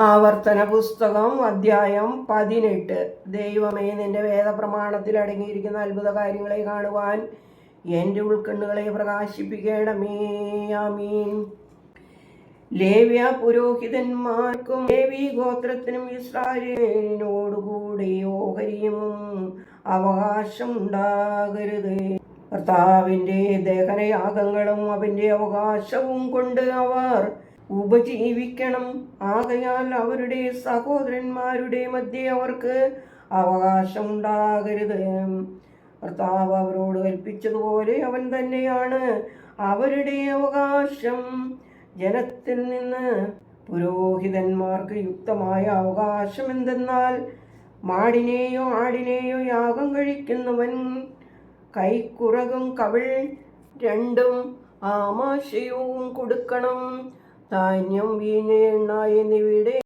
ആവർത്തന പുസ്തകം അധ്യായം പതിനെട്ട്. ദൈവമേ നിന്റെ വേദപ്രമാണത്തിൽ അടങ്ങിയിരിക്കുന്ന അത്ഭുത കാര്യങ്ങളെ കാണുവാൻ എന്റെ ഉൾക്കണ്ണുകളെ പ്രകാശിപ്പിക്കണമേ. ആമീൻ. ലേവ്യ പുരോഹിതന്മാർക്കും ലേവി ഗോത്രത്തിനും ഇസ്രായേലിനോടുകൂടി ഓഹരിയും അവകാശം ഉണ്ടാകരുത് കർത്താവിന്റെ ദഹനയാഗങ്ങളും അവന്റെ അവകാശവും കൊണ്ട് അവർ ഉപജീവിക്കണം. ആകയാൽ അവരുടെ സഹോദരന്മാരുടെ മധ്യേ അവർക്ക് അവകാശം ഉണ്ടാകരുത് കർത്താവ് അവരോട് കൽപ്പിച്ചതുപോലെ അവൻ തന്നെയാണ്. അവരുടെ അവകാശം ജനത്തിൽ നിന്ന് പുരോഹിതന്മാർക്ക് യുക്തമായ അവകാശം എന്തെന്നാൽ മാടിനെയോ ആടിനെയോ യാഗം കഴിക്കുന്നവൻ കൈക്കുറകും കവിൾ രണ്ടും ആമാശയവും കൊടുക്കണം. ധാന്യം വീഞ്ഞ് എണ്ണ എന്നിവയുടെ